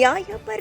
ನ್ಯಾಯಪರ.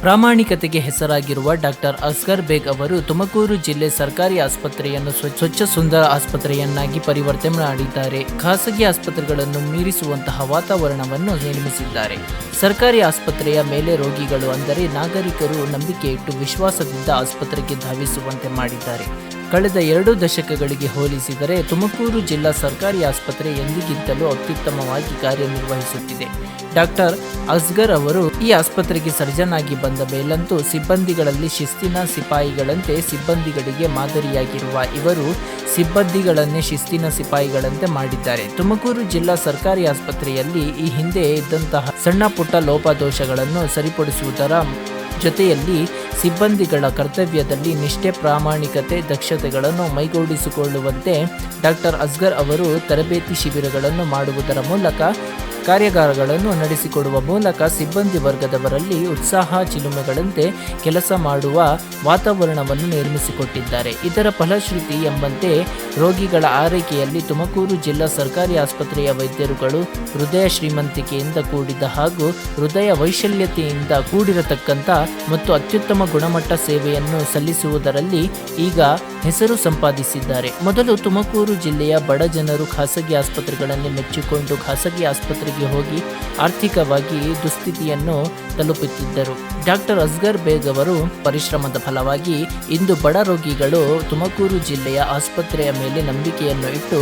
ಪ್ರಾಮಾಣಿಕತೆಗೆ ಹೆಸರಾಗಿರುವ ಡಾಕ್ಟರ್ ಅಸ್ಗರ್ ಬೇಗ್ ಅವರು ತುಮಕೂರು ಜಿಲ್ಲೆ ಸರ್ಕಾರಿ ಆಸ್ಪತ್ರೆಯನ್ನು ಸ್ವ- ಸ್ವಚ್ಛ ಸುಂದರ ಆಸ್ಪತ್ರೆಯನ್ನಾಗಿ ಪರಿವರ್ತನೆ ಮಾಡಿದ್ದಾರೆ. ಖಾಸಗಿ ಆಸ್ಪತ್ರೆಗಳನ್ನು ಮೀರಿಸುವಂತಹ ವಾತಾವರಣವನ್ನು ನಿರ್ಮಿಸಿದ್ದಾರೆ. ಸರ್ಕಾರಿ ಆಸ್ಪತ್ರೆಯ ಮೇಲೆ ರೋಗಿಗಳು ಅಂದರೆ ನಾಗರಿಕರು ನಂಬಿಕೆ ಇಟ್ಟು ವಿಶ್ವಾಸದಿಂದ ಆಸ್ಪತ್ರೆಗೆ ಧಾವಿಸುವಂತೆ ಮಾಡಿದ್ದಾರೆ. ಕಳೆದ ಎರಡು ದಶಕಗಳಿಗೆ ಹೋಲಿಸಿದರೆ ತುಮಕೂರು ಜಿಲ್ಲಾ ಸರ್ಕಾರಿ ಆಸ್ಪತ್ರೆ ಎಂದಿಗಿಂತಲೂ ಅತ್ಯುತ್ತಮವಾಗಿ ಕಾರ್ಯನಿರ್ವಹಿಸುತ್ತಿದೆ. ಡಾಕ್ಟರ್ ಅಸ್ಗರ್ ಅವರು ಈ ಆಸ್ಪತ್ರೆಗೆ ಸರ್ಜನ್ ಆಗಿ ಬಂದ ಮೇಲಂತೂ ಸಿಬ್ಬಂದಿಗಳಲ್ಲಿ ಶಿಸ್ತಿನ ಸಿಪಾಯಿಗಳಂತೆ ಸಿಬ್ಬಂದಿಗಳಿಗೆ ಮಾದರಿಯಾಗಿರುವ ಇವರು ಸಿಬ್ಬಂದಿಗಳನ್ನೇ ಶಿಸ್ತಿನ ಸಿಪಾಯಿಗಳಂತೆ ಮಾಡಿದ್ದಾರೆ. ತುಮಕೂರು ಜಿಲ್ಲಾ ಸರ್ಕಾರಿ ಆಸ್ಪತ್ರೆಯಲ್ಲಿ ಈ ಹಿಂದೆ ಇದ್ದಂತಹ ಸಣ್ಣ ಪುಟ್ಟ ಲೋಪದೋಷಗಳನ್ನು ಸರಿಪಡಿಸುವುದರ ಜೊತೆಯಲ್ಲಿ ಸಿಬ್ಬಂದಿಗಳ ಕರ್ತವ್ಯದಲ್ಲಿ ನಿಷ್ಠೆ ಪ್ರಾಮಾಣಿಕತೆ ದಕ್ಷತೆಗಳನ್ನು ಮೈಗೂಡಿಸಿಕೊಳ್ಳುವಂತೆ ಡಾಕ್ಟರ್ ಅಸ್ಗರ್ ಅವರು ತರಬೇತಿ ಶಿಬಿರಗಳನ್ನು ಮಾಡುವುದರ ಮೂಲಕ ಕಾರ್ಯಾಗಾರಗಳನ್ನು ನಡೆಸಿಕೊಡುವ ಮೂಲಕ ಸಿಬ್ಬಂದಿ ವರ್ಗದವರಲ್ಲಿ ಉತ್ಸಾಹ, ಚಿಲುಮೆಗಳಂತೆ ಕೆಲಸ ಮಾಡುವ ವಾತಾವರಣವನ್ನು ನಿರ್ಮಿಸಿಕೊಟ್ಟಿದ್ದಾರೆ. ಇದರ ಫಲಶ್ರುತಿ ಎಂಬಂತೆ ರೋಗಿಗಳ ಆರೈಕೆಯಲ್ಲಿ ತುಮಕೂರು ಜಿಲ್ಲಾ ಸರ್ಕಾರಿ ಆಸ್ಪತ್ರೆಯ ವೈದ್ಯರುಗಳು ಹೃದಯ ಶ್ರೀಮಂತಿಕೆಯಿಂದ ಕೂಡಿದ ಹಾಗೂ ಹೃದಯ ವೈಶಲ್ಯತೆಯಿಂದ ಕೂಡಿರತಕ್ಕಂಥ ಮತ್ತು ಅತ್ಯುತ್ತಮ ಗುಣಮಟ್ಟ ಸೇವೆಯನ್ನು ಸಲ್ಲಿಸುವುದರಲ್ಲಿ ಈಗ ಹೆಸರು ಸಂಪಾದಿಸಿದ್ದಾರೆ. ಮೊದಲು ತುಮಕೂರು ಜಿಲ್ಲೆಯ ಬಡ ಜನರು ಖಾಸಗಿ ಆಸ್ಪತ್ರೆಗಳನ್ನು ಮೆಚ್ಚಿಕೊಂಡು ಖಾಸಗಿ ಆಸ್ಪತ್ರೆಗೆ ಹೋಗಿ ಆರ್ಥಿಕವಾಗಿ ದುಸ್ಥಿತಿಯನ್ನು ತಲುಪುತ್ತಿದ್ದರು. ಡಾಕ್ಟರ್ ಅಸ್ಗರ್ ಬೇಗ್ ಅವರು ಪರಿಶ್ರಮದ ಫಲವಾಗಿ ಇಂದು ಬಡ ರೋಗಿಗಳು ತುಮಕೂರು ಜಿಲ್ಲೆಯ ಆಸ್ಪತ್ರೆಯ ಮೇಲೆ ನಂಬಿಕೆಯನ್ನು ಇಟ್ಟು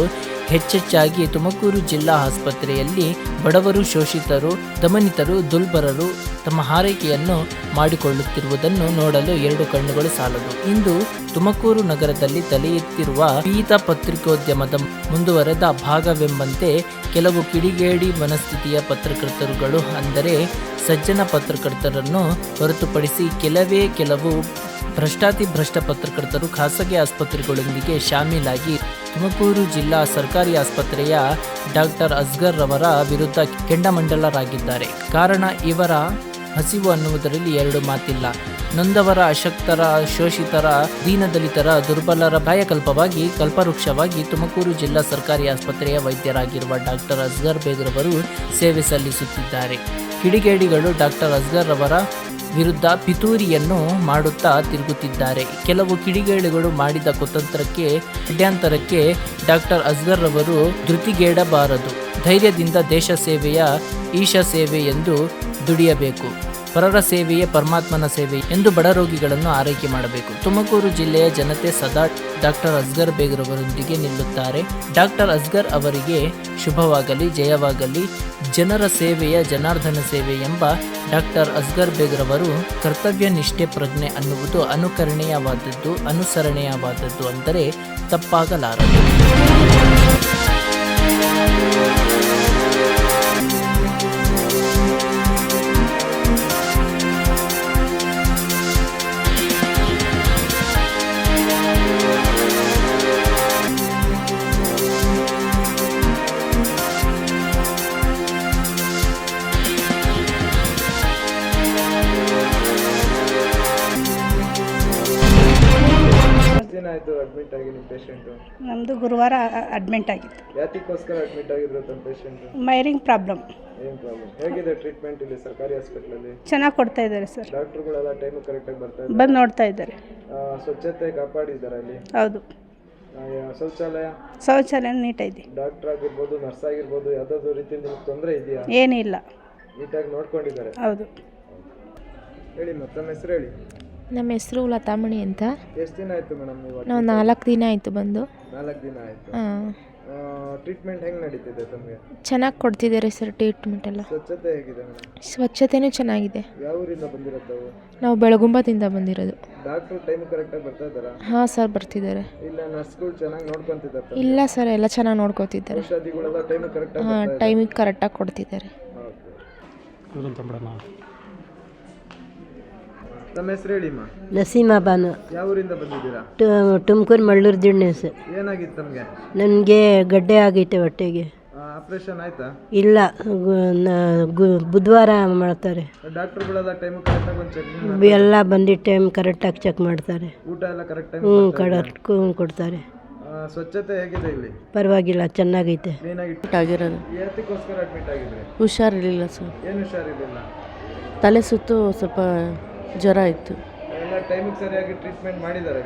ಹೆಚ್ಚೆಚ್ಚಾಗಿ ತುಮಕೂರು ಜಿಲ್ಲಾ ಆಸ್ಪತ್ರೆಯಲ್ಲಿ ಬಡವರು ಶೋಷಿತರು, ದಮನಿತರು, ದುರ್ಬಲರು ತಮ್ಮ ಹಾರೈಕೆಯನ್ನು ಮಾಡಿಕೊಳ್ಳುತ್ತಿರುವುದನ್ನು ನೋಡಲು ಎರಡು ಕಣ್ಣುಗಳು ಸಾಲದು. ಇಂದು ತುಮಕೂರು ನಗರದಲ್ಲಿ ತಲೆ ಎತ್ತಿರುವ ಪೀತ ಪತ್ರಿಕೋದ್ಯಮದ ಮುಂದುವರೆದ ಭಾಗವೆಂಬಂತೆ ಕೆಲವು ಕಿಡಿಗೇಡಿ ಮನಸ್ಥಿತಿಯ ಪತ್ರಕರ್ತರುಗಳು, ಅಂದರೆ ಸಜ್ಜನ ಪತ್ರಕರ್ತರನ್ನು ಹೊರತುಪಡಿಸಿ ಕೆಲವೇ ಕೆಲವು ಭ್ರಷ್ಟಾತಿ ಭ್ರಷ್ಟ ಪತ್ರಕರ್ತರು ಖಾಸಗಿ ಆಸ್ಪತ್ರೆಗಳೊಂದಿಗೆ ಶಾಮೀಲಾಗಿ ತುಮಕೂರು ಜಿಲ್ಲಾ ಸರ್ಕಾರಿ ಆಸ್ಪತ್ರೆಯ ಡಾಕ್ಟರ್ ಅಸ್ಗರ್ ರವರ ವಿರುದ್ಧ ಕೆಂಡಮಂಡಲರಾಗಿದ್ದಾರೆ. ಕಾರಣ, ಇವರ ಹಸಿವು ಅನ್ನುವುದರಲ್ಲಿ ಎರಡು ಮಾತಿಲ್ಲ. ನೊಂದವರ ಅಶಕ್ತರ, ಶೋಷಿತರ, ದೀನದಲಿತರ, ದುರ್ಬಲರ ಭಯಕಲ್ಪವಾಗಿ ಕಲ್ಪವೃಕ್ಷವಾಗಿ ತುಮಕೂರು ಜಿಲ್ಲಾ ಸರ್ಕಾರಿ ಆಸ್ಪತ್ರೆಯ ವೈದ್ಯರಾಗಿರುವ ಡಾಕ್ಟರ್ ಅಸ್ಗರ್ ಬೇಗ್ರವರು ಸೇವೆ ಸಲ್ಲಿಸುತ್ತಿದ್ದಾರೆ. ಕಿಡಿಗೇಡಿಗಳು ಡಾಕ್ಟರ್ ಅಸ್ಗರ್ ಅವರ ವಿರುದ್ಧ ಪಿತೂರಿಯನ್ನು ಮಾಡುತ್ತಾ ತಿರುಗುತ್ತಿದ್ದಾರೆ. ಕೆಲವು ಕಿಡಿಗೇಡಿಗಳು ಮಾಡಿದ ಕುತಂತ್ರಕ್ಕೆ, ಅಡ್ಯಾಂತರಕ್ಕೆ ಡಾಕ್ಟರ್ ಅಸ್ಗರ್ ಅವರು ಧೃತಿಗೇಡಬಾರದು. ಧೈರ್ಯದಿಂದ ದೇಶ ಸೇವೆಯ, ಈಶ ಸೇವೆ ಎಂದು ದುಡಿಯಬೇಕು. ಪರರ ಸೇವೆಯೇ ಪರಮಾತ್ಮನ ಸೇವೆ ಎಂದು ಬಡ ರೋಗಿಗಳನ್ನು ಆರೈಕೆ ಮಾಡಬೇಕು. ತುಮಕೂರು ಜಿಲ್ಲೆಯ ಜನತೆ ಸದಾ ಡಾಕ್ಟರ್ ಅಸ್ಗರ್ ಬೇಗ್ರವರೊಂದಿಗೆ ನಿಲ್ಲುತ್ತಾರೆ. ಡಾಕ್ಟರ್ ಅಸ್ಗರ್ ಅವರಿಗೆ ಶುಭವಾಗಲಿ, ಜಯವಾಗಲಿ. ಜನರ ಸೇವೆಯ ಜನಾರ್ದನ ಸೇವೆ ಎಂಬ ಡಾಕ್ಟರ್ ಅಸ್ಗರ್ ಬೇಗ್ರವರು ಕರ್ತವ್ಯ ನಿಷ್ಠೆ ಪ್ರಜ್ಞೆ ಅನ್ನುವುದು ಅನುಕರಣೀಯವಾದದ್ದು, ಅನುಸರಣೀಯವಾದದ್ದು ಅಂದರೆ ತಪ್ಪಾಗಲಾರದು. ಆಯಿತು ಅಡ್ಮಿಟ್ ಆಗಿ ನಿಮ್ಮ ಪೇಷಂಟ್ ನಮ್ಮದು ಗುರುವಾರ ಅಡ್ಮಿಟ್ ಆಗಿತ್ತು. ಯಾತಿಗೋಸ್ಕರ ಅಡ್ಮಿಟ್ ಆಗಿದ್ರು ತಮ್ಮ ಪೇಷಂಟ್ ಮೈರಿಂಗ್ ಪ್ರಾಬ್ಲಮ್ ಏನು ಪ್ರಾಬ್ಲಮ್ ಹೇಗಿದೆ ಟ್ರೀಟ್ಮೆಂಟ್ ಇಲ್ಲಿ ಸರ್ಕಾರಿ ಹಾಸ್ಪಿಟ್ಲಲ್ಲಿ ಚೆನ್ನಾಗಿ ಕೊಡ್ತಾ ಇದ್ದಾರೆ ಸರ್. ಡಾಕ್ಟ್ರುಗಳೆಲ್ಲ ಟೈಮ್ ಕರೆಕ್ಟಾಗಿ ಬರ್ತಾ ಇದ್ದಾರೆ? ಬಂದು ನೋಡ್ತಾ ಇದ್ದಾರೆ. ಆ, ಸ್ವಚ್ಛತೆ ಕಾಪಾಡಿದ್ದಾರೆ ಅಲ್ಲಿ? ಹೌದು. ಆ, ಯಾ- ಶೌಚಾಲಯ? ಶೌಚಾಲಯ ನೀಟಾಗಿದೆ ಡಾಕ್ಟರ್ ಆಗಿರ್ಬೋದು ನರ್ಸ್ ಆಗಿರ್ಬೋದು ಯಾವ್ದಾದ್ರು ರೀತಿ ನಿಮ್ಗೆ ತೊಂದರೆ ಇದೆಯಾ? ಏನಿಲ್ಲ. ನೀಟಾಗಿ ನೋಡ್ಕೊಂಡಿದ್ದಾರೆ? ಹೌದು. ಹೇಳಿ ತಮ್ಮ ಹೆಸರು ಹೇಳಿ. ನಮ್ಮ ಹೆಸರು ಲತಾಮಣಿ ಅಂತ. ಎಷ್ಟು ದಿನ ಆಯಿತು ಮೇಡಮ್ ನೀವು ನಾವು ನಾಲ್ಕು ದಿನ ಆಯಿತು ಬಂದು. ನಾಲ್ಕು ದಿನ ಆಯಿತು. ಹಾಂ. ಟ್ರೀಟ್ಮೆಂಟ್ ಹೆಂಗೆ ನಡೀತಿದೆ ತಮಗೆ? ಚೆನ್ನಾಗಿ ಕೊಡ್ತಿದ್ದಾರೆ ಸರ್ ಟ್ರೀಟ್ಮೆಂಟ್ ಎಲ್ಲ. ಸ್ವಚ್ಛತೆ ಹೇಗಿದೆ ಮೇಡಮ್? ಸ್ವಚ್ಛತೆನೂ ಚೆನ್ನಾಗಿದೆ. ಯಾವ ಊರಿಂದ ಬಂದಿರತ್ತವು ನಾವು ಬೆಳಗುಂಬದಿಂದ ಬಂದಿರೋದು. ಡಾಕ್ಟ್ರು ಟೈಮ್ ಕರೆಕ್ಟಾಗಿ ಬರ್ತಾ ಇದ್ದಾರಾ? ಹಾಂ ಸರ್ ಬರ್ತಿದ್ದಾರೆ. ಇಲ್ಲ ನರ್ಸ್ಗಳು ಚೆನ್ನಾಗಿ ನೋಡ್ಕೊಂತಿದ್ದಾರೆ ಇಲ್ಲ ಸರ್ ಎಲ್ಲ ಚೆನ್ನಾಗಿ ನೋಡ್ಕೋತಿದ್ದಾರೆ. ಔಷಧಿಗಳೆಲ್ಲ ಟೈಮ್ ಕರೆಕ್ಟಾಗಿ ಹಾಂ ಟೈಮಿಗೆ ಕರೆಕ್ಟಾಗಿ ಕೊಡ್ತಿದ್ದಾರೆ. ತಮ್ಮ ಹೆಸರು ಹೇಳಿಮ್ಮ ನಸೀಮಾ ಬಾನು. ಯಾವ ಊರಿಂದ ಬಂದಿದ್ದೀರಾ ತುಮಕೂರು ಮಳ್ಳೂರು ದಿಣ್ಣೆ ಸರ್ ಏನಾಗಿತ್ತು ತಮಗೆ? ನನಗೆ ಗಡ್ಡೆ ಆಗೈತೆ ಹೊಟ್ಟೆಗೆ. ಆಪರೇಷನ್ ಆಯ್ತಾ? ಇಲ್ಲ ಗು- ನ- ಗು- ಬುಧವಾರ ಮಾಡ್ತಾರೆ. ಡಾಕ್ಟರ್ಗಳೆಲ್ಲ ಟೈಮ್ ಕರೆಕ್ಟಾಗಿ ಒಂದು ಚೆಕ್ ಎಲ್ಲ ಬಂದಿದ್ದ ಟೈಮ್ ಕರೆಕ್ಟಾಗಿ ಚೆಕ್ ಮಾಡ್ತಾರೆ. ಊಟ ಎಲ್ಲ ಕರೆಕ್ಟ್ ಟೈಮ್ ಹ್ಞೂ ಕರೆಕ್ಟ್ ಕೊಡ್ತಾರೆ. ಸ್ವಚ್ಛತೆ ಹೇಗಿದೆ ಇಲ್ಲಿ? ಪರವಾಗಿಲ್ಲ ಚೆನ್ನಾಗೈತೆ. ಕ್ಲೀನಾಗಿ ಆಗಿರೋದು ಯಾತಕ್ಕೋಸ್ಕರ ಅಡ್ಮಿಟ್ ಆಗಿದ್ರೆ? ಹುಷಾರಿರಲಿಲ್ಲ ಸರ್. ಏನು ಹುಷಾರಿರಲಿಲ್ಲ? ತಲೆ ಸುತ್ತು ಸ್ವಲ್ಪ ಜ್ವರ ಇತ್ತು. ಎಲ್ಲ ಟೈಮಿಗೆ ಸರಿಯಾಗಿ ಟ್ರೀಟ್ಮೆಂಟ್ ಮಾಡಿದ್ದಾರೆ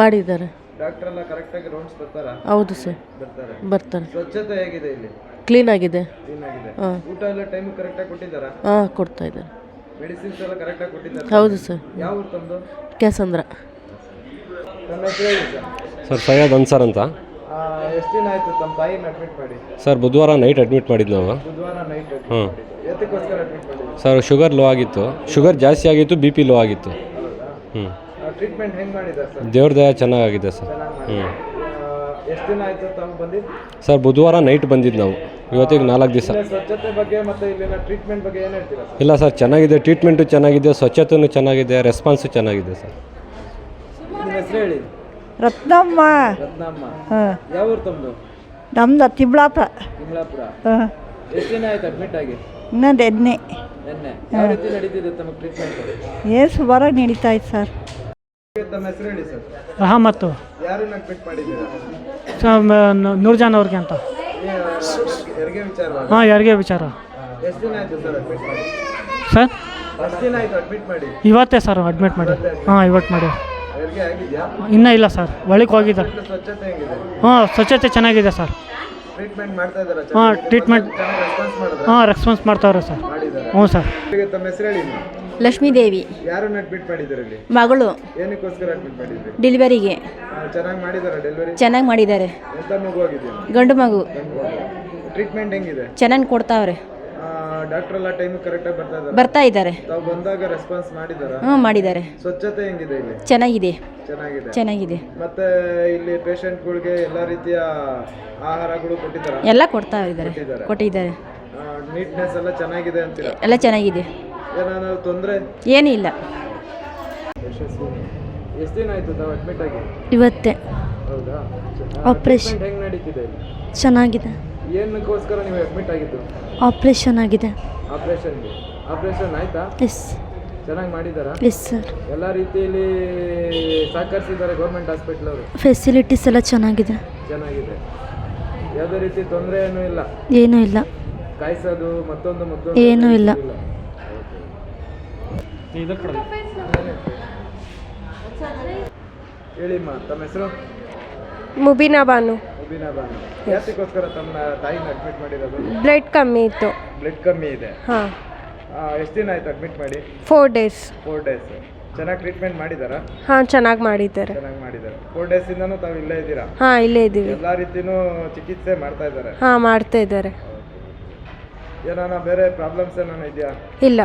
ಮಾಡಿದ್ದಾರೆ. ಡಾಕ್ಟರ್ ಎಲ್ಲ ಕರೆಕ್ಟಾಗಿ ರೌಂಡ್ಸ್ ಬರ್ತಾರಾ? ಹೌದು ಸರ್. ಬರ್ತಾರೆ. ಬರ್ತಾರೆ. ಸ್ವಚ್ಛತೆ ಹೇಗಿದೆ ಇಲ್ಲಿ? ಕ್ಲೀನ್ ಆಗಿದೆ. ಕ್ಲೀನ್ ಆಗಿದೆ. ಹಾಂ. ಊಟ ಎಲ್ಲ ಟೈಮಿಗೆ ಕರೆಕ್ಟಾಗಿ ಕೊಟ್ಟಿದ್ದಾರಾ? ಹಾಂ ಕೊಡ್ತಾ ಇದ್ದಾರೆ. ಮೆಡಿಸಿನ್ಸ್ ಎಲ್ಲ ಕರೆಕ್ಟಾಗಿ ಕೊಟ್ಟಿದ್ದಾರೆ? ಹೌದು ಸರ್. ಯಾವ ಊರು ತಮ್ಮದು ಕ್ಯಾಸಂದ್ರ ನನ್ನ ಹೆಸರು ಹೇಳಿ ಸರ್. ಸರ್ ಸೈಯದ್ ಅನ್ಸರ್ ಅಂತ. ಎಷ್ಟು ದಿನ ಆಯಿತು ತಮ್ಮ ತಾಯಿನ ಅಡ್ಮಿಟ್ ಮಾಡಿ? ಸರ್ ಬುಧವಾರ ನೈಟ್ ಅಡ್ಮಿಟ್ ಮಾಡಿದ್ದು ನಾವು. ಬುಧವಾರ night admit sir sugar low ಆಗಿತ್ತು. ಶುಗರ್ ಜಾಸ್ತಿ ಆಗಿತ್ತು ಬಿ ಪಿ ಲೋ ಆಗಿತ್ತು. ಹ್ಞೂ ಟ್ರೀಟ್ಮೆಂಟ್ ಹೆಂಗೆ ಮಾಡಿದ್ದಾರೆ ಸರ್? ದೇವ್ರ ದಯ ಚೆನ್ನಾಗಿದೆ ಸರ್. ಹ್ಞೂ ಎಷ್ಟು ದಿನ ಆಯಿತು ತಾವು ಬಂದಿದ್ದು? ಸರ್ ಬುಧವಾರ ನೈಟ್ ಬಂದಿದ್ದು ನಾವು. ಇವತ್ತಿಗೆ ನಾಲ್ಕು ದಿವಸ. ಇಲ್ಲೇ ಸ್ವಚ್ಛತೆ ಬಗ್ಗೆ ಮತ್ತು ಇಲ್ಲಿನ ಟ್ರೀಟ್ಮೆಂಟ್ ಬಗ್ಗೆ ಏನು ಹೇಳ್ತೀರಾ ಇಲ್ಲ ಸರ್ ಚೆನ್ನಾಗಿದೆ. ಟ್ರೀಟ್ಮೆಂಟು ಚೆನ್ನಾಗಿದೆ ಸ್ವಚ್ಛತೆಯೂ ಚೆನ್ನಾಗಿದೆ ರೆಸ್ಪಾನ್ಸು ಚೆನ್ನಾಗಿದೆ ಸರ್. ನಿಮ್ಮ ಹೆಸರು ಹೇಳಿ. ರತ್ನಮ್ಮ. ರತ್ನಮ್ಮ. ಹಾಂ. ಯಾವ ಊರು ತಮ್ಮದು ನಮ್ದು ತಿಮ್ಲಾಪುರ. ತಿಮ್ಲಾಪುರ. ಹಾಂ. ಎಷ್ಟು ದಿನ ಆಯ್ತು ಅಡ್ಮಿಟ್ ಆಗಿ? ಇನ್ನೊಂದು ಎಣ್ಣೆ ಏನು ಸುಮಾರಾಗಿ ನಡೀತಾ ಇತ್ತು ಸರ್. ರಹಮತ್ತು ನೂರ್ಜಾನ್ ಅವ್ರಿಗೆ ಅಂತ. ಹಾಂ ಯಾರಿಗೆ ವಿಚಾರ? Sir sir? ಎಷ್ಟು ದಿನ ಆಯಿತು ಅಡ್ಮಿಟ್ ಮಾಡಿ? ಇವತ್ತೇ ಸರ್ ಅಡ್ಮಿಟ್ ಮಾಡಿ. ಹಾಂ ಇವತ್ತು ಮಾಡಿ. ಇನ್ನೂ ಇಲ್ಲ ಸರ್. ಒಳಗೆ ಹೋಗಿದ್ದಾರೆ. ಹಾಂ ಸ್ವಚ್ಛತೆ ಚೆನ್ನಾಗಿದೆ ಸರ್. ಟ್ರೀಟ್ಮೆಂಟ್ ಮಾಡ್ತಾ ಇದ್ದಾರಾ ಹಾಂ ಟ್ರೀಟ್ಮೆಂಟ್ ರೆಸ್ಪಾನ್ಸ್ ಮಾಡಿದ್ರೆ? ಹಾಂ ರೆಸ್ಪಾನ್ಸ್ ಮಾಡ್ತಾವ್ರೆ ಸರ್. ಮಾಡಿದ್ದಾರೆ ಹ್ಞೂ ಸರ್. ತಮ್ಮ ಹೆಸರು ಹೇಳಿ ನೀವು. ಲಕ್ಷ್ಮೀದೇವಿ ಯಾರನ್ನ ಅಡ್ಮಿಟ್ ಮಾಡಿದ್ದಾರೆ ಇಲ್ಲಿ? ಮಗಳು. ಏನಕ್ಕೋಸ್ಕರ ಅಡ್ಮಿಟ್ ಮಾಡಿದ್ರಿ? ಡೆಲಿವರಿಗೆ. ಚೆನ್ನಾಗಿ ಮಾಡಿದ್ದಾರೆ ಡೆಲಿವರಿ ಚೆನ್ನಾಗಿ ಮಾಡಿದ್ದಾರೆ. ಎಂತ ಮಗು ಆಗಿದೆಯಾ? ಗಂಡು ಮಗು. ಟ್ರೀಟ್ಮೆಂಟ್ ಹೆಂಗಿದೆ? ಚೆನ್ನಾಗಿ ಕೊಡ್ತಾವ್ರೆ. ಡಾಕ್ಟರ್ ಎಲ್ಲ ಟೈಮ್ ಕರೆಕ್ಟಾಗಿ ಬರ್ತಾ ಇದ್ದಾರೆ. ಬರ್ತಾ ಇದ್ದಾರೆ. ತಾವು ಬಂದಾಗ ರೆಸ್ಪಾನ್ಸ್ ಮಾಡಿದಾರ ಹ್ಞೂ ಮಾಡಿದ್ದಾರೆ. ಸ್ವಚ್ಛತೆ ಹೆಂಗಿದೆ ಇಲ್ಲಿ? ಚೆನ್ನಾಗಿದೆ. ಚೆನ್ನಾಗಿದೆ. ಚೆನ್ನಾಗಿದೆ. ಮತ್ತೆ ಇಲ್ಲಿ ಪೇಷಂಟ್ಗಳಿಗೆ ಎಲ್ಲ ರೀತಿಯ ಆಹಾರಗಳು ಕೊಟ್ಟಿದ್ದಾರೆ? ಎಲ್ಲ ಕೊಡ್ತಾ ಇದ್ದಾರೆ. ಕೊಟ್ಟಿದ್ದಾರೆ. ಕೊಟ್ಟಿದ್ದಾರೆ. ನೀಟ್ನೆಸ್ ಎಲ್ಲ ಚೆನ್ನಾಗಿದೆ ಅಂತೀರಾ? ಎಲ್ಲ ಚೆನ್ನಾಗಿದೆ. ಏನಾದ್ರು ತೊಂದರೆ? ಏನೂ ಇಲ್ಲ ಯಶಸ್ವಿ. ಎಷ್ಟು ದಿನ ಆಯ್ತು ತಾವು ಅಡ್ಮಿಟ್ ಆಗಿ? ಇವತ್ತೇ. ಹೌದಾ? ಆಪರೇಷನ್ ಹೆಂಗ್ ನಡೀತಿದೆ ಇಲ್ಲಿ? ಚೆನ್ನಾಗಿದೆ. ಏನಕ್ಕೋಸ್ಕರ ನೀವು ಅಡ್ಮಿಟ್ ಆಗಿದ್ದು? ಆಪ್ರೇಷನ್ ಆಗಿದೆ. ಆಪರೇಷನ್ಗೆ ಆಪರೇಷನ್ ಆಯ್ತಾ? ಎಸ್ ಚೆನ್ನಾಗಿ ಮಾಡಿದಾರಾ ಎಸ್ ಸರ್ ಎಲ್ಲ ರೀತಿಯಲ್ಲಿ ಸಹಕರಿಸಿದ್ದಾರೆ ಗೌರ್ಮೆಂಟ್ ಹಾಸ್ಪಿಟಲ್ ಅವರು? ಫೆಸಿಲಿಟೀಸ್ ಎಲ್ಲ ಚೆನ್ನಾಗಿದೆ. ಚೆನ್ನಾಗಿದೆ. ಯಾವುದೇ ರೀತಿ ತೊಂದರೆ ಏನೂ ಇಲ್ಲ? ಏನೂ ಇಲ್ಲ. ಕಾಯಿಸೋದು ಮತ್ತೊಂದು ಮತ್ತೊಂದು ಏನೂ ಇಲ್ಲ. ಹೇಳಿಮ್ಮ ತಮ್ಮ ಹೆಸರು? ಮುಬೀನಾ ಬಾನು ಮುಬೀನಾ ಬಾನು. ಯಾತಕ್ಕೋಸ್ಕರ ತಮ್ಮ ತಾಯಿನ ಅಡ್ಮಿಟ್ ಮಾಡಿರೋದು? ಬ್ಲಡ್ ಕಮ್ಮಿ ಇತ್ತು. ಬ್ಲಡ್ ಕಮ್ಮಿ ಇದೆ. ಹಾಂ. ಎಷ್ಟು ದಿನ ಆಯ್ತು ಅಡ್ಮಿಟ್ ಮಾಡಿ? ಫೋರ್ ಡೇಸ್ ಫೋರ್ ಡೇಸ್ ಚೆನ್ನಾಗಿ ಟ್ರೀಟ್ಮೆಂಟ್ ಮಾಡಿದಾರಾ? ಹಾಂ ಚೆನ್ನಾಗಿ ಮಾಡಿದ್ದಾರೆ. ಚೆನ್ನಾಗಿ ಮಾಡಿದ್ದಾರೆ ಫೋರ್ ಡೇಸಿಂದನೂ ತಾವು ಇಲ್ಲೇ ಇದ್ದೀರಾ? ಹಾಂ ಇಲ್ಲೇ ಇದ್ದೀವಿ. ಎಲ್ಲ ರೀತಿನೂ ಚಿಕಿತ್ಸೆ ಮಾಡ್ತಾ ಇದ್ದಾರೆ. ಹಾಂ ಮಾಡ್ತಾ ಇದ್ದಾರೆ. ಏನಾನ ಬೇರೆ ಪ್ರಾಬ್ಲಮ್ಸ್ ಏನಾನ ಇದೆಯಾ? ಇಲ್ಲ.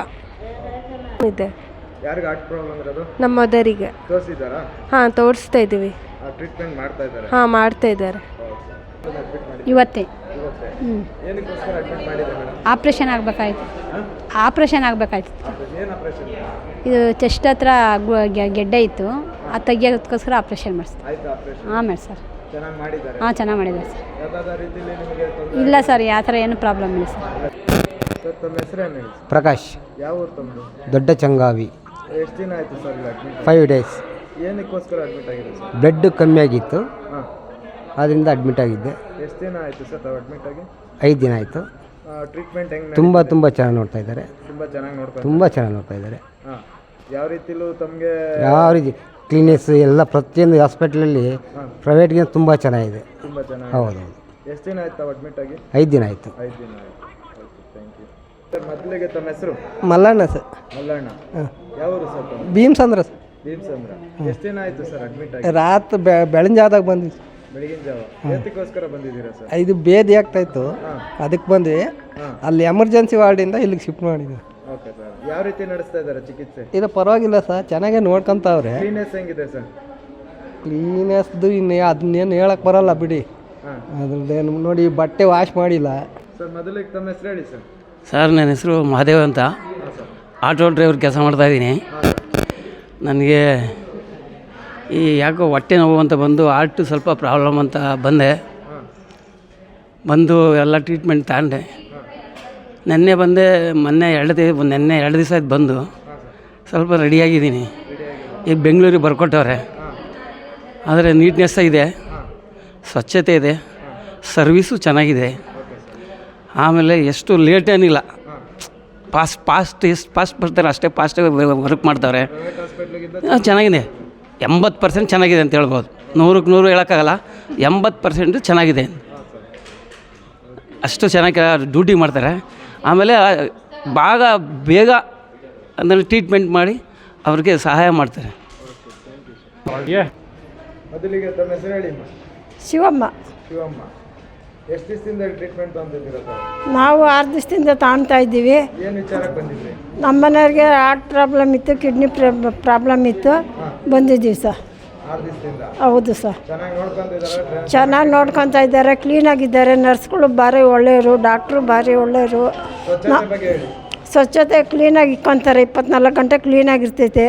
ಇದೆ. ಯಾರಿಗೆ ಹಾರ್ಟ್ ಪ್ರಾಬ್ಲಮ್ ಇರೋದು ನಮ್ಮ ಮದರಿಗೆ ತೋರಿಸಿದ್ದಾರಾ? ಹಾ ತೋರಿಸ್ತಾ ಇದ್ದೀವಿ. ಟ್ರೀಟ್ಮೆಂಟ್ ಮಾಡ್ತಾ ಇದ್ದಾರೆ? ಹಾ ಮಾಡ್ತಾ ಇದ್ದಾರೆ. ಇವತ್ತೇ. ಇವತ್ತೇ? ಏನಕ್ಕೋಸ್ಕರ ಅಡ್ಮಿಟ್ ಮಾಡಿದೆ ಮೇಡಮ್ ಆಪ್ರೇಷನ್ ಆಗಬೇಕಾಯ್ತು. ಆಪ್ರೇಷನ್ ಆಗಬೇಕಾಯ್ತು. ಏನು ಆಪರೇಷನ್ ಇದು ಚೆಸ್ಟ್ ಹತ್ರ ಗು- ಗೆ- ಗೆಡ್ಡೆ ಇತ್ತು. ಅದು ತೆಗಿಯೋದಕ್ಕೋಸ್ಕರ ಆಪ್ರೇಷನ್ ಮಾಡಿಸ್ತಾರೆ ಆಯ್ತು ಆಪರೇಷನ್ ಹಾಂ ಮಾಡಿ ಸರ್. ಚೆನ್ನಾಗಿ ಮಾಡಿದ್ದಾರೆ? ಹಾಂ ಚೆನ್ನಾಗಿ ಮಾಡಿದ್ದಾರೆ ಸರ್. ಯಾವ್ದಾದ ರೀತಿಯಲ್ಲಿ ನಿಮಗೆ ತೊಂದರೆ ಇಲ್ಲ ಸರ್ ಯಾವ ಥರ ಏನು ಪ್ರಾಬ್ಲಮ್ ಇಲ್ಲ ಸರ್. ಸರ್ ತಮ್ಮ ಹೆಸರು ಏನು ಹೇಳಿ? ಪ್ರಕಾಶ್. ಯಾವ ಊರು ತಮ್ಮದು? ದೊಡ್ಡ ಚಂಗಾವಿ. ಎಷ್ಟು ದಿನ ಆಯಿತು ಸರ್ ಇಲ್ಲಿ ಅಡ್ಮಿಟ್ ಫೈವ್ ಡೇಸ್ ಏನಕ್ಕೋಸ್ಕರ ಅಡ್ಮಿಟ್ ಆಗಿದೆ ಸರ್? ಬ್ಲಡ್ ಕಮ್ಮಿ ಆಗಿತ್ತು. ಹಾಂ. ಆದ್ದರಿಂದ ಅಡ್ಮಿಟ್ ಆಗಿದ್ದೆ. ಎಷ್ಟು ದಿನ ಆಯಿತು ಸರ್ ತಾವು ಅಡ್ಮಿಟ್ ಆಗಿ? ಐದು ದಿನ ಆಯಿತು. ಟ್ರೀಟ್ಮೆಂಟ್ ಹೆಂಗೆ ತುಂಬ ತುಂಬ ಚೆನ್ನಾಗಿ ನೋಡ್ತಾ ಇದ್ದಾರೆ. ತುಂಬ ಚೆನ್ನಾಗಿ ನೋಡ್ತಾ ತುಂಬ ಚೆನ್ನಾಗಿ ನೋಡ್ತಾ ಇದ್ದಾರೆ. ಹಾಂ. ಯಾವ ರೀತಿಲೂ ತಮಗೆ ಯಾವ ರೀತಿ ಕ್ಲೀನೆಸ್ ಎಲ್ಲ ಪ್ರತಿಯೊಂದು ಹಾಸ್ಪಿಟ್ಲಲ್ಲಿ ಪ್ರೈವೇಟ್ಗೆ ತುಂಬ ಚೆನ್ನಾಗಿದೆ. ತುಂಬ ಚೆನ್ನಾಗಿ ಹೌದು ಹೌದು ಎಷ್ಟು ದಿನ ಆಯಿತು ತಾವು ಅಡ್ಮಿಟ್ ಆಗಿ? ಐದು ದಿನ ಆಯಿತು. ಐದು ದಿನ ಆಯಿತು. ಸರ್ ಮೊದಲಿಗೆ ತಮ್ಮ ಹೆಸರು? ಮಲ್ಲಣ್ಣ ಸರ್. ಮಲ್ಲಣ್ಣ. ಯಾವ ಊರು ಸರ್ ತಮ್ಮ? ಭೀಮ್ಸ್ ಅಂದ್ರೆ ಭೀಮ್ಸಂದ್ರ. ಎಷ್ಟು ದಿನ ಆಯಿತು ಸರ್ ಅಡ್ಮಿಟ್ ಆಗಿ? ರಾತ್ರಿ ಬೆಳಂಜಾದಾಗ ಬಂದ್ವಿ ಬೆಳಗಿನ ಜಾವ. ಎತ್ತಕ್ಕೋಸ್ಕರ ಬಂದಿದ್ದೀರಾ ಸರ್? ಇದು ಬೇದಿ ಆಗ್ತಾಯಿತ್ತು. ಅದಕ್ಕೆ ಬಂದ್ವಿ. ಅಲ್ಲಿ ಎಮರ್ಜೆನ್ಸಿ ವಾರ್ಡಿಂದ ಇಲ್ಲಿಗೆ ಶಿಫ್ಟ್ ಮಾಡಿದ್ವಿ. Okay sir. ಯಾವ ರೀತಿ ನಡೆಸ್ತಾ ಇದ್ದಾರೆ ಚಿಕಿತ್ಸೆ? ಇದು ಪರವಾಗಿಲ್ಲ ಸರ್. ಚೆನ್ನಾಗೇ ನೋಡ್ಕೊಂತವ್ರೆ. ಕ್ಲೀನೆಸ್ ಹೆಂಗಿದೆ ಸರ್? ಕ್ಲೀನೆಸ್ದು ಇನ್ನು ಅದನ್ನೇನು ಹೇಳಕ್ಕೆ ಬರಲ್ಲ ಬಿಡಿ. ಹಾಂ. ಅದ್ರದ್ದೇನು ನೋಡಿ ಬಟ್ಟೆ ವಾಶ್ ಮಾಡಿಲ್ಲ. ಸರ್ ಮೊದಲಿಗೆ ತಮ್ಮ ಹೆಸರು ಹೇಳಿ ಸರ್. ಸರ್, ನನ್ನ ಹೆಸರು ಮಹಾದೇವ್ ಅಂತ. ಆಟೋ ಡ್ರೈವರ್ ಕೆಲಸ ಮಾಡ್ತಾಯಿದ್ದೀನಿ ನನಗೆ ಈ ಯಾಕೋ ಹೊಟ್ಟೆ ನೋವು ಅಂತ ಬಂದು ಹಾರ್ಟ್ ಸ್ವಲ್ಪ ಪ್ರಾಬ್ಲಮ್ ಅಂತ ಬಂದೆ. ಬಂದು ಎಲ್ಲ ಟ್ರೀಟ್ಮೆಂಟ್ ತಗೊಂಡೆ. ನೆನ್ನೆ ಬಂದೆ, ಮೊನ್ನೆ ಎರಡು ದಿವಸ ನೆನ್ನೆ ಎರಡು ದಿವಸ ಆಯ್ತು ಬಂದು. ಸ್ವಲ್ಪ ರೆಡಿಯಾಗಿದ್ದೀನಿ ಈಗ ಬೆಂಗಳೂರಿಗೆ ಬರ್ಕೊಟ್ಟವ್ರೆ. ಆದರೆ ನೀಟ್ನೆಸ್ ಇದೆ. ಸ್ವಚ್ಛತೆ ಇದೆ. ಸರ್ವೀಸು ಚೆನ್ನಾಗಿದೆ. ಆಮೇಲೆ ಎಷ್ಟು ಲೇಟ್ ಏನಿಲ್ಲ. ಪಾಸ್ಟ್ ಪಾಸ್ಟ್ ಎಷ್ಟು ಪಾಸ್ಟ್ ಬರ್ತಾರೆ ಅಷ್ಟೇ ಫಾಸ್ಟಾಗಿ ವರ್ಕ್ ಮಾಡ್ತಾರೆ ಚೆನ್ನಾಗಿದೆ. ಎಂಬತ್ತು ಪರ್ಸೆಂಟ್ ಚೆನ್ನಾಗಿದೆ ಅಂತ ಹೇಳ್ಬೋದು. ನೂರಕ್ಕೆ ನೂರು ಹೇಳೋಕ್ಕಾಗಲ್ಲ. ಎಂಬತ್ತು ಪರ್ಸೆಂಟ್ ಚೆನ್ನಾಗಿದೆ. ಅಷ್ಟು ಚೆನ್ನಾಗಿ ಡ್ಯೂಟಿ ಮಾಡ್ತಾರೆ. ಆಮೇಲೆ ಭಾಗ ಬೇಗ ಅಂದರೆ ಟ್ರೀಟ್ಮೆಂಟ್ ಮಾಡಿ ಅವ್ರಿಗೆ ಸಹಾಯ ಮಾಡ್ತಾರೆ. ಶಿವಮ್ಮ. ಶಿವಮ್ಮ. ಎಷ್ಟು ದಿವಸದಿಂದ ಟ್ರೀಟ್ಮೆಂಟ್ ನಾವು ಆರು ದಿವಸದಿಂದ ತಾಣ್ತಾ ಇದ್ದೀವಿ. ಏನು ವಿಚಾರಕ್ಕೆ ಬಂದಿದ್ರಿ? ನಮ್ಮ ಮನೆಯವ್ರಿಗೆ ಹಾರ್ಟ್ ಪ್ರಾಬ್ಲಮ್ ಇತ್ತು ಕಿಡ್ನಿ ಪ್ರಾಬ್ಲಮ್ ಇತ್ತು. ಬಂದಿದ್ದೀವಿ ಸರ್. ಆರು ದಿವಸದಿಂದ? ಹೌದು ಸರ್. ಚೆನ್ನಾಗಿ ನೋಡ್ಕೊಂತಿದ್ದಾರೆ ಚೆನ್ನಾಗಿ ನೋಡ್ಕೊತಾ ಇದ್ದಾರೆ ಕ್ಲೀನಾಗಿದ್ದಾರೆ ನರ್ಸ್ಗಳು ಭಾರಿ ಒಳ್ಳೆಯವರು ಡಾಕ್ಟ್ರು ಭಾರಿ ಒಳ್ಳೆಯವರು. ಸ್ವಚ್ಛತೆ ಬಗ್ಗೆ ಹೇಳಿ. ಸ್ವಚ್ಛತೆ ಕ್ಲೀನಾಗಿ ಇಕ್ಕೊಂತಾರೆ ಇಪ್ಪತ್ನಾಲ್ಕು ಗಂಟೆ ಕ್ಲೀನಾಗಿರ್ತೈತೆ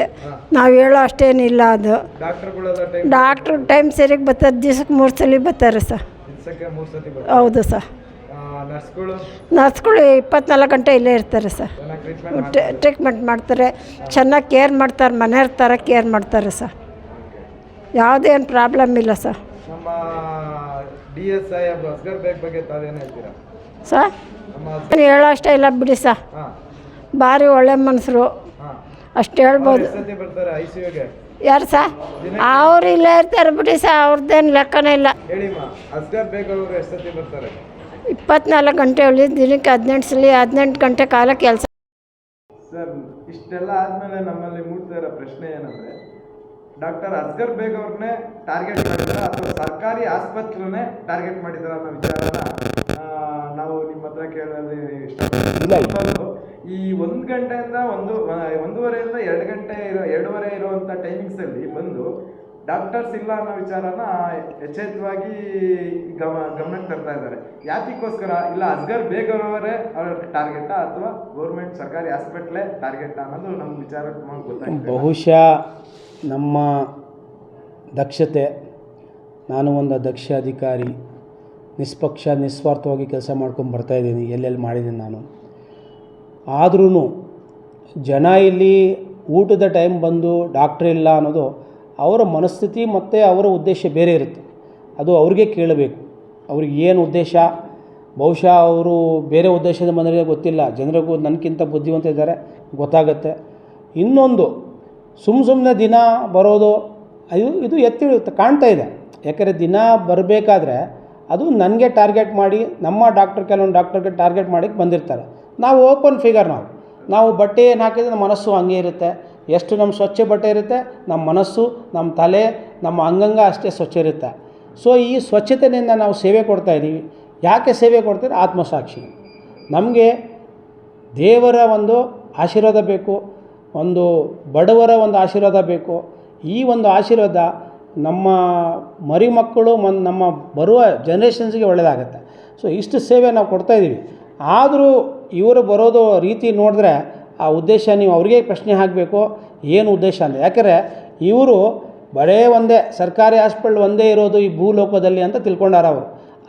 ನಾವು ಹೇಳೋ ಅಷ್ಟೇನಿಲ್ಲ ಅದು. ಡಾಕ್ಟ್ರ್ ಟೈಮ್ ಡಾಕ್ಟ್ರು ಟೈಮ್ ಸರಿಯಾಗಿ ಬರ್ತಾರೆ ದಿವ್ಸಕ್ಕೆ ಮೂರು ಸಲ ಬರ್ತಾರೆ ಸರ್. ಹೌದು ಸರ್. ನರ್ಸ್ಗಳು? ಇಪ್ಪತ್ನಾಲ್ಕು ಗಂಟೆ ಇಲ್ಲೇ ಇರ್ತಾರೆ ಸರ್. ಟ್ರೀಟ್ಮೆಂಟ್ ಮಾಡ್ತಾರೆ. ಚೆನ್ನಾಗಿ ಕೇರ್ ಮಾಡ್ತಾರೆ. ಮನೆಯವ್ರ ಥರ ಕೇರ್ ಮಾಡ್ತಾರೆ ಸರ್. ಯಾವುದೇನು ಪ್ರಾಬ್ಲಮ್ ಇಲ್ಲ ಸರ್. ಸರ್? ಹೇಳೋ ಅಷ್ಟೇ ಇಲ್ಲ ಬಿಡಿ ಸರ್. ಭಾರಿ ಒಳ್ಳೆ ಮನುಷ್ಯರು. ಹಾಂ. ಅಷ್ಟು ಹೇಳ್ಬೋದು. ಯಾರು ಸರ್ ಅವ್ರು ಇಲ್ಲ ಇರ್ತಾರೆ ಬಿಡಿ ಸರ್ ಅವ್ರದ್ದೇನು ಲೆಕ್ಕನೇ ಇಲ್ಲ. ಇಪ್ಪತ್ನಾಲ್ಕು ಗಂಟೆ ಉಳಿ ದಿನಕ್ಕೆ ಹದಿನೆಂಟು ಸಲ ಹದಿನೆಂಟು ಗಂಟೆ ಕಾಲ ಕೆಲಸ. ಸರ್ ಇಷ್ಟೆಲ್ಲ ಆದಮೇಲೆ ನಮ್ಮಲ್ಲಿ ಮೂಡ್ತಾ ಇರೋ ಪ್ರಶ್ನೆ ಏನಂದರೆ ಡಾಕ್ಟರ್ ಅಸ್ಗರ್ ಬೇಗ್ ಅವ್ರನ್ನೇ ಟಾರ್ಗೆಟ್ ಮಾಡಿದಾರ ಅಥವಾ ಸರ್ಕಾರಿ ಆಸ್ಪತ್ರೆನೇ ಟಾರ್ಗೆಟ್ ಮಾಡಿದಾರ ಅನ್ನೋ ವಿಚಾರನ ನಾವು ನಿಮ್ಮ ಹತ್ರ ಕೇಳೋದು ಇಷ್ಟಪಡ್ತೀವಿ ಈ ಒಂದು ಗಂಟೆಯಿಂದ ಒಂದು ಒಂದೂವರೆಯಿಂದ ಎರಡು ಗಂಟೆ ಇರೋ ಎರಡೂವರೆ ಇರುವಂಥ ಟೈಮಿಂಗ್ಸಲ್ಲಿ ಬಂದು ಡಾಕ್ಟರ್ಸ್ ಇಲ್ಲ ಅನ್ನೋ ವಿಚಾರನ ಎಚ್ಚೆತ್ತವಾಗಿ ಗಮ ಗಮನಕ್ಕೆ ತರ್ತಾ ಇದ್ದಾರೆ. ಯಾತಿಗೋಸ್ಕರ ಇಲ್ಲ ಅಸ್ಗರ್ ಬೇಗ ಅವರೇ ಅವ್ರ ಟಾರ್ಗೆಟಾ ಅಥವಾ ಗೌರ್ಮೆಂಟ್ ಸರ್ಕಾರಿ ಹಾಸ್ಪಿಟ್ಲೇ ಟಾರ್ಗೆಟಾ ಅನ್ನೋದು ನಮ್ಮ ವಿಚಾರ ಗೊತ್ತಾಗ್ತದೆ ಬಹುಶಃ ನಮ್ಮ ದಕ್ಷತೆ ನಾನು ಒಂದು ದಕ್ಷ ಅಧಿಕಾರಿ ನಿಷ್ಪಕ್ಷ, ನಿಸ್ವಾರ್ಥವಾಗಿ ಕೆಲಸ ಮಾಡ್ಕೊಂಡು ಬರ್ತಾಯಿದ್ದೀನಿ ಎಲ್ಲೆಲ್ಲಿ ಮಾಡಿದ್ದೀನಿ ನಾನು. ಆದ್ರೂ ಜನ ಇಲ್ಲಿ ಊಟದ ಟೈಮ್ ಬಂದು ಡಾಕ್ಟ್ರ್ ಇಲ್ಲ ಅನ್ನೋದು ಅವರ ಮನಸ್ಥಿತಿ ಮತ್ತು ಅವರ ಉದ್ದೇಶ ಬೇರೆ ಇರುತ್ತೆ. ಅದು ಅವ್ರಿಗೆ ಕೇಳಬೇಕು. ಅವ್ರಿಗೆ ಏನು ಉದ್ದೇಶ? ಬಹುಶಃ ಅವರು ಬೇರೆ ಉದ್ದೇಶದ ಮನೆಗೆ ಗೊತ್ತಿಲ್ಲ. ಜನರಿಗೂ ನನಗಿಂತ ಬುದ್ಧಿವಂತ ಇದ್ದಾರೆ, ಗೊತ್ತಾಗುತ್ತೆ. ಇನ್ನೊಂದು ಸುಮ್ಮ ಸುಮ್ಮನೆ ದಿನ ಬರೋದು ಇದು ಇದು ಎತ್ತಿ ಕಾಣ್ತಾ ಇದೆ. ಯಾಕಂದರೆ ದಿನ ಬರಬೇಕಾದ್ರೆ ಅದು ನನಗೆ ಟಾರ್ಗೆಟ್ ಮಾಡಿ, ನಮ್ಮ ಡಾಕ್ಟರ್ ಕೆಲವೊಂದು ಡಾಕ್ಟರ್ಗೆ ಟಾರ್ಗೆಟ್ ಮಾಡಿ ಬಂದಿರ್ತಾರೆ. ನಾವು ಓಪನ್ ಫಿಗರ್ ನಾವು. ನಾವು ಬಟ್ಟೆ ಏನು ಹಾಕಿದ್ರೆ ನಮ್ಮ ಮನಸ್ಸು ಹಂಗೆ ಇರುತ್ತೆ. ಎಷ್ಟು ನಮ್ಮ ಸ್ವಚ್ಛ ಬಟ್ಟೆ ಇರುತ್ತೆ, ನಮ್ಮ ಮನಸ್ಸು, ನಮ್ಮ ತಲೆ, ನಮ್ಮ ಅಂಗಂಗ ಅಷ್ಟೇ ಸ್ವಚ್ಛ ಇರುತ್ತೆ. ಸೊ ಈ ಸ್ವಚ್ಛತೆಯಿಂದ ನಾವು ಸೇವೆ ಕೊಡ್ತಾ ಇದ್ದೀವಿ ಯಾಕೆ ಸೇವೆ ಕೊಡ್ತೀರಿ ಆತ್ಮಸಾಕ್ಷಿ. ನಮಗೆ ದೇವರ ಒಂದು ಆಶೀರ್ವಾದ ಬೇಕು, ಒಂದು ಬಡವರ ಒಂದು ಆಶೀರ್ವಾದ ಬೇಕು. ಈ ಒಂದು ಆಶೀರ್ವಾದ ನಮ್ಮ ಮರಿ ಮಕ್ಕಳು ಮನ್ ನಮ್ಮ ಬರುವ ಜನ್ರೇಷನ್ಸ್ಗೆ ಒಳ್ಳೆಯದಾಗತ್ತೆ ಸೊ ಇಷ್ಟು ಸೇವೆ ನಾವು ಕೊಡ್ತಾಯಿದ್ದೀವಿ ಆದರೂ ಇವರು ಬರೋದು ರೀತಿ ನೋಡಿದ್ರೆ ಆ ಉದ್ದೇಶ ನೀವು ಅವ್ರಿಗೆ ಪ್ರಶ್ನೆ ಹಾಕಬೇಕು, ಏನು ಉದ್ದೇಶ ಅಂತ. ಯಾಕಂದರೆ ಇವರು ಬರೇ ಒಂದೇ, ಸರ್ಕಾರಿ ಹಾಸ್ಪಿಟ್ಲ್ ಒಂದೇ ಇರೋದು ಈ ಭೂಲೋಕದಲ್ಲಿ ಅಂತ ತಿಳ್ಕೊಂಡಾರ ಅವರು.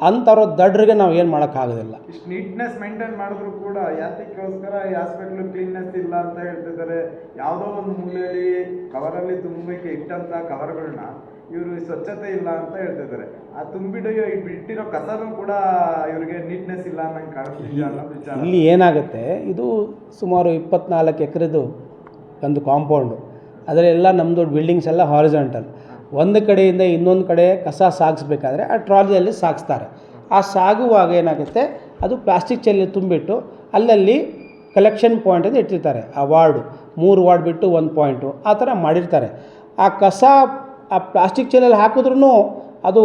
ಅಂಥವ್ರ ದಡ್ರಿಗೆ ನಾವು ಏನು ಮಾಡೋಕ್ಕಾಗೋದಿಲ್ಲ. ಇಷ್ಟು ನೀಟ್ನೆಸ್ ಮೇಂಟೈನ್ ಮಾಡಿದ್ರು ಕೂಡ ಯಾತಕ್ಕೋಸ್ಕರ ಈ ಹಾಸ್ಪಿಟ್ಲು ಕ್ಲೀನ್ನೆಸ್ ಇಲ್ಲ ಅಂತ ಹೇಳ್ತಿದ್ದಾರೆ. ಯಾವುದೋ ಒಂದು ಮೂಲೆಯಲ್ಲಿ ಕವರಲ್ಲಿ ತುಂಬಕ್ಕೆ ಇಟ್ಟಂಥ ಕವರ್ಗಳನ್ನ ಇವರು ಸ್ವಚ್ಛತೆ ಇಲ್ಲ ಅಂತ ಹೇಳ್ತಿದ್ದಾರೆ. ಆ ತುಂಬಿಡೋ ಬಿಟ್ಟಿರೋ ಕಸನೂ ಕೂಡ ಇವರಿಗೆ ನೀಟ್ನೆಸ್ ಇಲ್ಲ ಅನ್ನಂಗೆ ಕಾಣಿಸ್ತಿದ್ಯಾ ಅನ್ನೋದು ವಿಚಾರ. ಇಲ್ಲಿ ಏನಾಗುತ್ತೆ ಇದು ಸುಮಾರು ಇಪ್ಪತ್ನಾಲ್ಕು ಎಕರೆದು ಒಂದು ಕಾಂಪೌಂಡು ಅದರೆಲ್ಲ ನಮ್ಮದು ಬಿಲ್ಡಿಂಗ್ಸ್ ಎಲ್ಲ ಹಾರಿಜಾಂಟಲ್ ಒಂದು ಕಡೆಯಿಂದ ಇನ್ನೊಂದು ಕಡೆ ಕಸ ಸಾಗಿಸ್ಬೇಕಾದ್ರೆ ಆ ಟ್ರಾಲಿಯಲ್ಲಿ ಸಾಗಿಸ್ತಾರೆ. ಆ ಸಾಗುವಾಗ ಏನಾಗುತ್ತೆ ಅದು ಪ್ಲಾಸ್ಟಿಕ್ ಚೆಲ್ಲಿ ತುಂಬಿಟ್ಟು ಅಲ್ಲಲ್ಲಿ ಕಲೆಕ್ಷನ್ ಪಾಯಿಂಟ್ ಅಂತ ಇಟ್ಟಿರ್ತಾರೆ. ಆ ವಾರ್ಡು ಮೂರು ವಾರ್ಡ್ ಬಿಟ್ಟು ಒಂದು ಪಾಯಿಂಟು ಆ ಥರ ಮಾಡಿರ್ತಾರೆ. ಆ ಕಸ ಆ ಪ್ಲಾಸ್ಟಿಕ್ ಚೀಲಲ್ಲಿ ಹಾಕಿದ್ರೂ ಅದು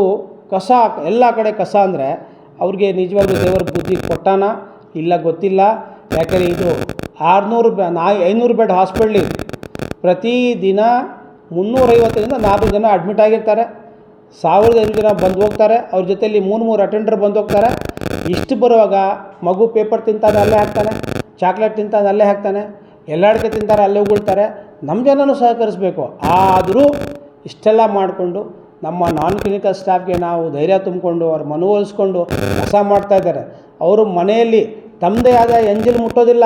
ಕಸ, ಎಲ್ಲ ಕಡೆ ಕಸ ಅಂದರೆ ಅವ್ರಿಗೆ ನಿಜವಾಗ್ಲೂ ದೇವರ ಬುದ್ಧಿ ಕೊಟ್ಟಾನ? ಇಲ್ಲ, ಗೊತ್ತಿಲ್ಲ. ಯಾಕಂದರೆ ಇದು ಆರುನೂರು ಬೆ ನಾ ಐನೂರು ಬೆಡ್ ಹಾಸ್ಪಿಟ್ಲಿ ಪ್ರತಿ ಪ್ರತಿದಿನ ಮುನ್ನೂರೈವತ್ತರಿಂದ ನಾಲ್ಕು ಜನ ಅಡ್ಮಿಟ್ ಆಗಿರ್ತಾರೆ. ಸಾವಿರದ ಐದು ಜನ ಬಂದು ಹೋಗ್ತಾರೆ. ಅವ್ರ ಜೊತೆಯಲ್ಲಿ ಮೂರು ಮೂರು ಅಟೆಂಡರ್ ಬಂದು ಹೋಗ್ತಾರೆ. ಇಷ್ಟು ಬರುವಾಗ ಮಗು ಪೇಪರ್ ತಿಂತಾನೆ, ಅಲ್ಲೇ ಹಾಕ್ತಾನೆ. ಚಾಕ್ಲೇಟ್ ತಿಂತಾನೆ, ಅಲ್ಲೇ ಹಾಕ್ತಾನೆ. ಎಲ್ಲ ಅಡಿಗೆ ತಿಂತಾರೆ, ಅಲ್ಲೇ ಉಗುಳ್ತಾರೆ. ನಮ್ಮ ಜನನೂ ಸಹಕರಿಸಬೇಕು. ಆದರೂ ಇಷ್ಟೆಲ್ಲ ಮಾಡಿಕೊಂಡು ನಮ್ಮ ನಾನ್ ಕ್ಲಿನಿಕಲ್ ಸ್ಟಾಫ್ಗೆ ನಾವು ಧೈರ್ಯ ತುಂಬಿಕೊಂಡು ಅವ್ರ ಮನವೊಲಿಸ್ಕೊಂಡು ಕೆಲಸ ಮಾಡ್ತಾ ಇದ್ದಾರೆ. ಅವರು ಮನೆಯಲ್ಲಿ ತಮ್ಮದೇ ಆದ ಎಂಜಿಲ್ ಮುಟ್ಟೋದಿಲ್ಲ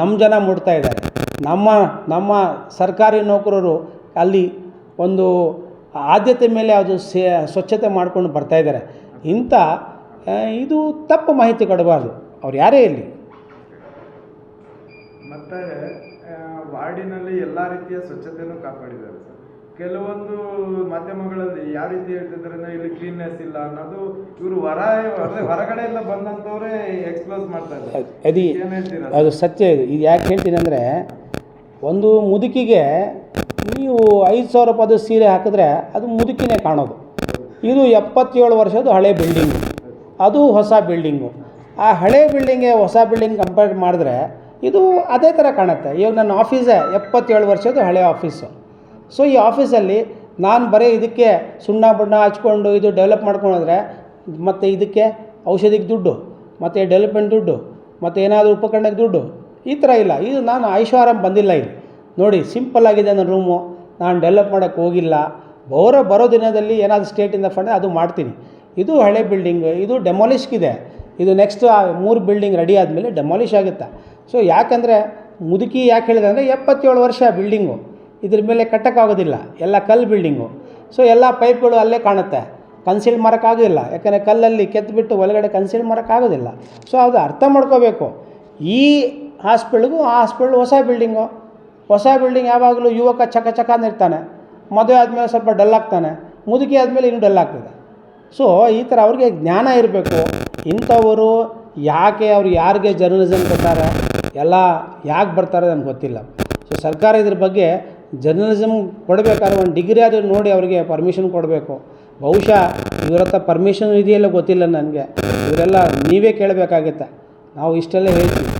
ನಮ್ಮ ಜನ ಮುಟ್ತಾ ಇದ್ದಾರೆ. ನಮ್ಮ ನಮ್ಮ ಸರ್ಕಾರಿ ನೌಕರರು ಅಲ್ಲಿ ಒಂದು ಆದ್ಯತೆ ಮೇಲೆ ಅದು ಸೇ, ಸ್ವಚ್ಛತೆ ಮಾಡ್ಕೊಂಡು ಬರ್ತಾ ಇದ್ದಾರೆ. ಇಂಥ ಇದು ತಪ್ಪು ಮಾಹಿತಿ ಕೊಡಬಾರ್ದು. ಅವ್ರು ಯಾರೇ ಇರಲಿ. ಮತ್ತೆ ವಾರ್ಡಿನಲ್ಲಿ ಎಲ್ಲ ರೀತಿಯ ಸ್ವಚ್ಛತೆಯನ್ನು ಕಾಪಾಡಿದ್ದಾರೆ ಕೆಲವೊಂದು ಮಾಧ್ಯಮಗಳಲ್ಲಿ ಯಾವ ರೀತಿ ಹೇಳ್ತಿದ್ರೆ ಇಲ್ಲಿ ಕ್ಲೀನ್ನೆಸ್ ಇಲ್ಲ ಅನ್ನೋದು ಇವರು ಹೊರ ಹೊರಗಡೆ ಹೊರಗಡೆಯಿಂದ ಬಂದಂತವರೇ ಎಕ್ಸ್ಪ್ಲೋಸ್ ಮಾಡ್ತಾ ಇದ್ದಾರೆ. ಅದು ಸತ್ಯ ಇದು. ಇದು ಯಾಕೆ ಹೇಳ್ತೀನಿ ಅಂದರೆ ಒಂದು ಮುದುಕಿಗೆ ನೀವು ಐದು ಸಾವಿರ ರೂಪಾಯಿದು ಸೀರೆ ಹಾಕಿದ್ರೆ ಅದು ಮುದುಕಿನೇ ಕಾಣೋದು. ಇದು ಎಪ್ಪತ್ತೇಳು ವರ್ಷದ ಹಳೆ ಬಿಲ್ಡಿಂಗು ಅದು ಹೊಸ ಬಿಲ್ಡಿಂಗು ಆ ಹಳೆ ಬಿಲ್ಡಿಂಗೆ ಹೊಸ ಬಿಲ್ಡಿಂಗ್ ಕಂಪೇರ್ ಮಾಡಿದ್ರೆ ಇದು ಅದೇ ಥರ ಕಾಣುತ್ತೆ. ಇವಾಗ ನನ್ನ ಆಫೀಸೇ ಎಪ್ಪತ್ತೇಳು ವರ್ಷದ ಹಳೆ ಆಫೀಸು ಸೊ ಈ ಆಫೀಸಲ್ಲಿ ನಾನು ಬರೀ ಇದಕ್ಕೆ ಸುಣ್ಣ ಬಣ್ಣ ಹಚ್ಕೊಂಡು ಇದು ಡೆವಲಪ್ ಮಾಡ್ಕೊಂಡ್ರೆ ಮತ್ತು ಇದಕ್ಕೆ ಔಷಧಿಗೆ ದುಡ್ಡು, ಮತ್ತು ಡೆವಲಪ್ಮೆಂಟ್ ದುಡ್ಡು, ಮತ್ತು ಏನಾದರೂ ಉಪಕರಣಕ್ಕೆ ದುಡ್ಡು, ಈ ಥರ ಇಲ್ಲ. ಇದು ನಾನು ಐಶ್ವರ್ಯಂ ಬಂದಿಲ್ಲ ಇಲ್ಲಿ. ನೋಡಿ ಸಿಂಪಲ್ ಆಗಿದೆ ನನ್ನ ರೂಮು ನಾನು ಡೆವಲಪ್ ಮಾಡೋಕ್ಕೆ ಹೋಗಿಲ್ಲ. ಬರೋ ಬರೋ ದಿನದಲ್ಲಿ ಏನಾದರೂ ಸ್ಟೇಟಿಂದ ಫಂಡ್ ಅದು ಮಾಡ್ತೀನಿ. ಇದು ಹಳೆ ಬಿಲ್ಡಿಂಗ್ ಇದು ಡೆಮಾಲಿಷ್ಗಿದೆ ಇದು ನೆಕ್ಸ್ಟ್ ಮೂರು ಬಿಲ್ಡಿಂಗ್ ರೆಡಿ ಆದಮೇಲೆ ಡೆಮಾಲಿಷ್ ಆಗುತ್ತೆ? ಸೊ ಯಾಕಂದರೆ ಮುದುಕಿ ಯಾಕೆ ಹೇಳಿದೆ ಅಂದರೆ ಎಪ್ಪತ್ತೇಳು ವರ್ಷ ಬಿಲ್ಡಿಂಗು ಇದ್ರ ಮೇಲೆ ಕಟ್ಟೋಕ್ಕಾಗೋದಿಲ್ಲ. ಎಲ್ಲ ಕಲ್ಲು ಬಿಲ್ಡಿಂಗು ಸೊ ಎಲ್ಲ ಪೈಪ್ಗಳು ಅಲ್ಲೇ ಕಾಣುತ್ತೆ. ಕನ್ಸೀಲ್ ಮಾಡೋಕ್ಕಾಗೋದಿಲ್ಲ ಯಾಕಂದರೆ ಕಲ್ಲಲ್ಲಿ ಕೆತ್ತಿಬಿಟ್ಟು ಒಳಗಡೆ ಕನ್ಸೀಲ್ ಮಾಡೋಕ್ಕಾಗೋದಿಲ್ಲ ಸೊ ಅದು ಅರ್ಥ ಮಾಡ್ಕೋಬೇಕು. ಈ ಹಾಸ್ಪಿಟ್ಲಿಗೂ ಆ ಹಾಸ್ಪಿಟ್ಲ್ ಹೊಸ ಬಿಲ್ಡಿಂಗು ಹೊಸ ಬಿಲ್ಡಿಂಗ್ ಯಾವಾಗಲೂ ಯುವಕ ಚಕ ಚಕ ಇರ್ತಾನೆ. ಮದುವೆ ಆದಮೇಲೆ ಸ್ವಲ್ಪ ಡಲ್ ಆಗ್ತಾನೆ. ಮುದುಕಿ ಆದಮೇಲೆ ಇನ್ನೂ ಡಲ್ ಆಗ್ತದೆ. ಸೊ ಈ ಥರ ಅವ್ರಿಗೆ ಜ್ಞಾನ ಇರಬೇಕು. ಇಂಥವರು ಯಾಕೆ ಅವ್ರು ಯಾರಿಗೆ ಜರ್ನಲಿಸಮ್ ಕೊಡ್ತಾರೆ? ಎಲ್ಲ ಯಾಕೆ ಬರ್ತಾರೆ ನಮ್ಗೆ ಗೊತ್ತಿಲ್ಲ. ಸೊ ಸರ್ಕಾರ ಇದ್ರ ಬಗ್ಗೆ ಜರ್ನಲಿಸಮ್ ಕೊಡಬೇಕಾದ್ರೆ ಒಂದು ಡಿಗ್ರಿ ಆದರೂ ನೋಡಿ ಅವರಿಗೆ ಪರ್ಮಿಷನ್ ಕೊಡಬೇಕು. ಬಹುಶಃ ಇವ್ರ ಹತ್ರ ಪರ್ಮಿಷನ್ ಇದೆಯಲ್ಲ ಗೊತ್ತಿಲ್ಲ ನನಗೆ. ಇವರೆಲ್ಲ ನೀವೇ ಕೇಳಬೇಕಾಗತ್ತೆ. ನಾವು ಇಷ್ಟೆಲ್ಲ ಹೇಳ್ತೀವಿ.